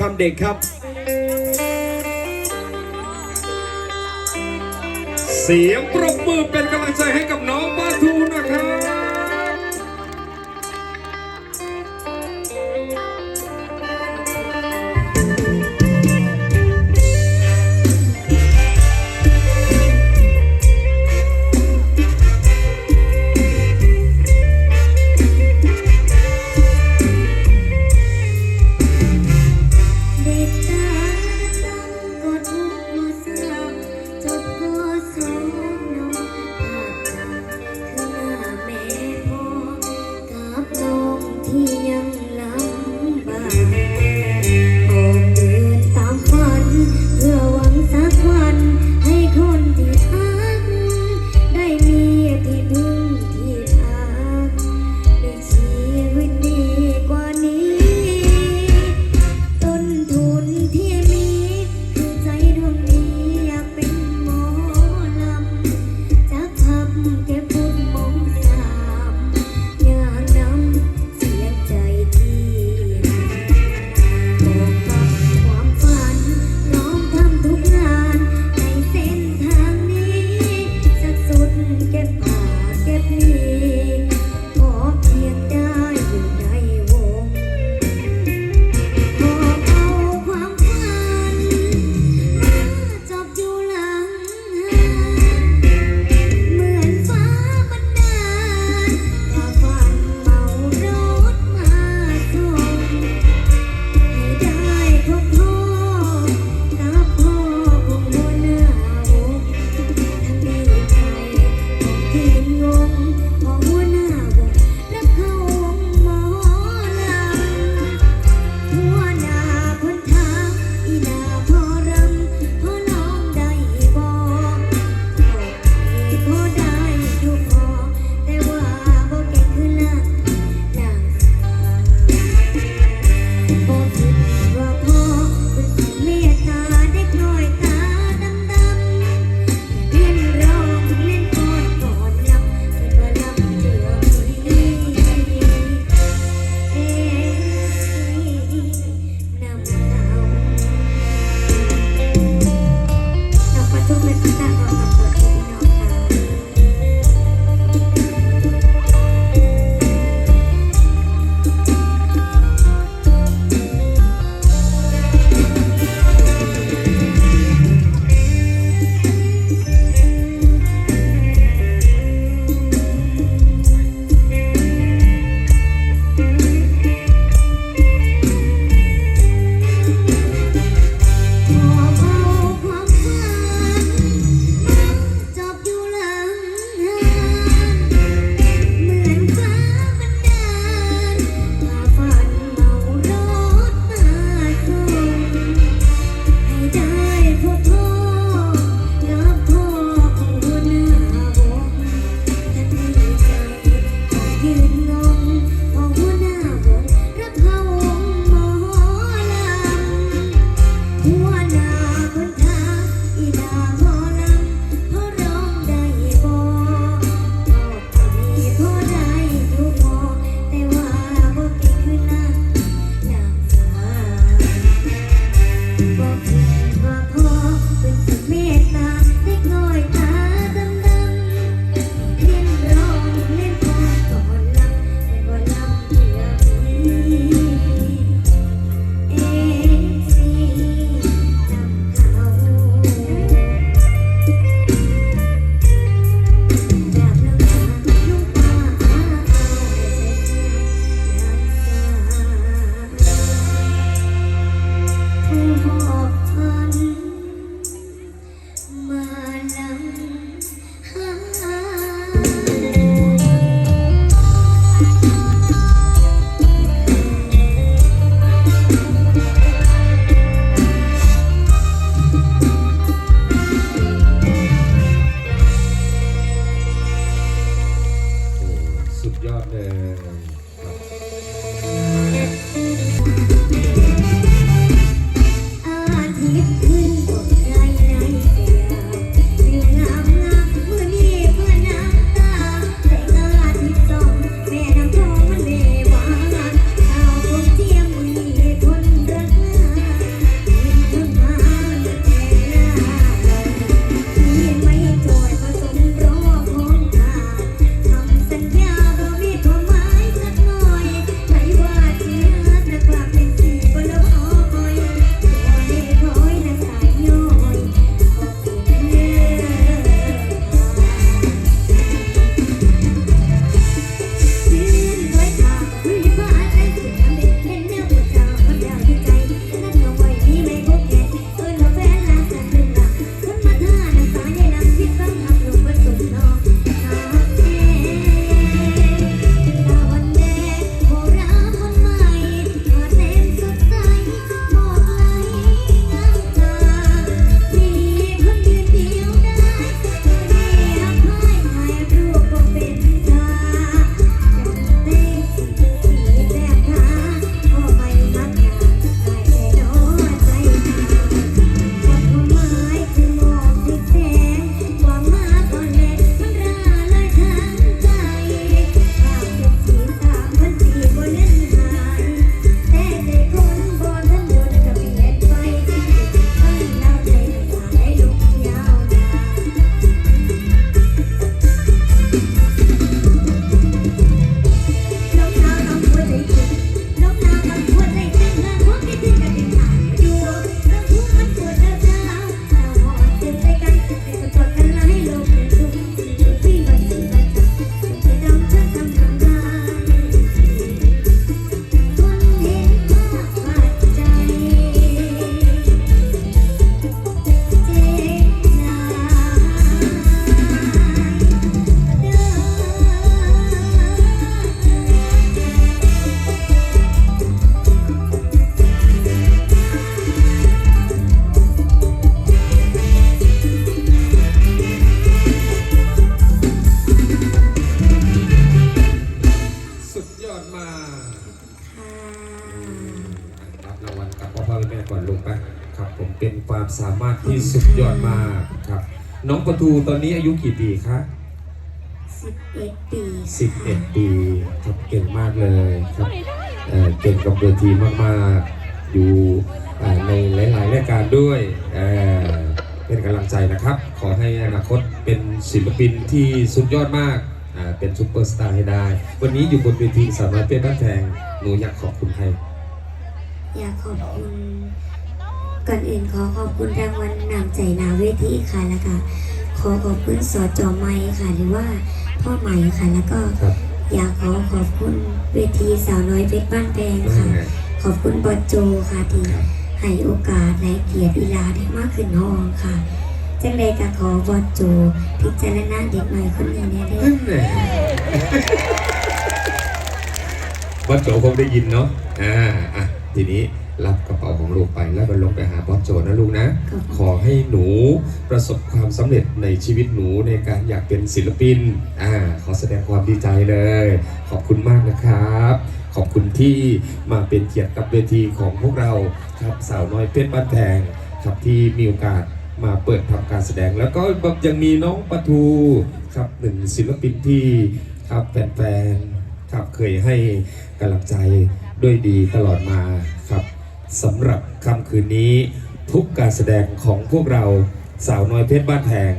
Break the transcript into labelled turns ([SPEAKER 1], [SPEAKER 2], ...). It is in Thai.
[SPEAKER 1] ทำเด็กครับ เสียงปรบมือเป็นกำลังใจให้กับ you. ยอดมารับ
[SPEAKER 2] รางวัลกับพ่อ
[SPEAKER 3] แม่ก่อนลงไปครับ ผมเป็นความสามารถที่สุดยอดมากครับ น้องประตูตอนนี้อายุกี่ปีคะ
[SPEAKER 1] สิบเอ็ดปี
[SPEAKER 3] สิบเอ็ดปีครับเก่งมากเลยครับเก่งกับเวทีมากๆ อยู่ในหลายๆรายการด้วยเป็นกำลังใจนะครับ ขอให้อนาคตเป็นศิลปินที่สุดยอดมาก เป็นซูเปอร์สตาร์ให้ได้ วันนี้อยู่บนเวทีสาวน้อยเป็นบ้านแพงหนูอยากขอบคุณใคร
[SPEAKER 1] อยากขอบคุณ ก่อนอื่นขอขอบคุณรางวัลนำใจนาเวทีค่ะแล้วก็ขอขอบคุณสอจอไม้ค่ะหรือว่าพ่อใหม่ค่ะแล้วก็
[SPEAKER 3] ครับ
[SPEAKER 1] อยากขอขอบคุณเวทีสาวน้อยเพชรบ้านแพงค่ะ ขอบคุณบอสโจค่ะที่ให้โอกาสและเกียรติอีลาได้มากขึ้นห้องค่ะ จังใดก็ขอบอสโจพิจารณาเด็กหน่อยคนนี้แน่เด้อ
[SPEAKER 3] นั่นแหละบอสโจคงได้ยินเนาะ อ่า อะ ทีนี้รับกระเป๋าของลูกไปแล้วก็ลงไปหาบอสโจนะลูกนะ
[SPEAKER 1] ขอบคุณ
[SPEAKER 3] ขอให้หนูประสบความสำเร็จในชีวิตหนูในการอยากเป็นศิลปิน อ่า ขอแสดงความดีใจเลย ขอบคุณมากนะครับ ขอบคุณที่มาเป็นเกียรติกับเวทีของพวกเราครับสาวน้อยเพชรบ้านแพงครับที่มีโอกาส มาเปิดทำการแสดง แล้วก็ยังมีน้องปทูครับหนึ่งศิลปินที่ครับแฟนๆครับเคยให้กำลังใจด้วยดีตลอดมาครับสำหรับค่ำคืนนี้ทุกการแสดงของพวกเราสาวน้อยเพชรบ้านแพง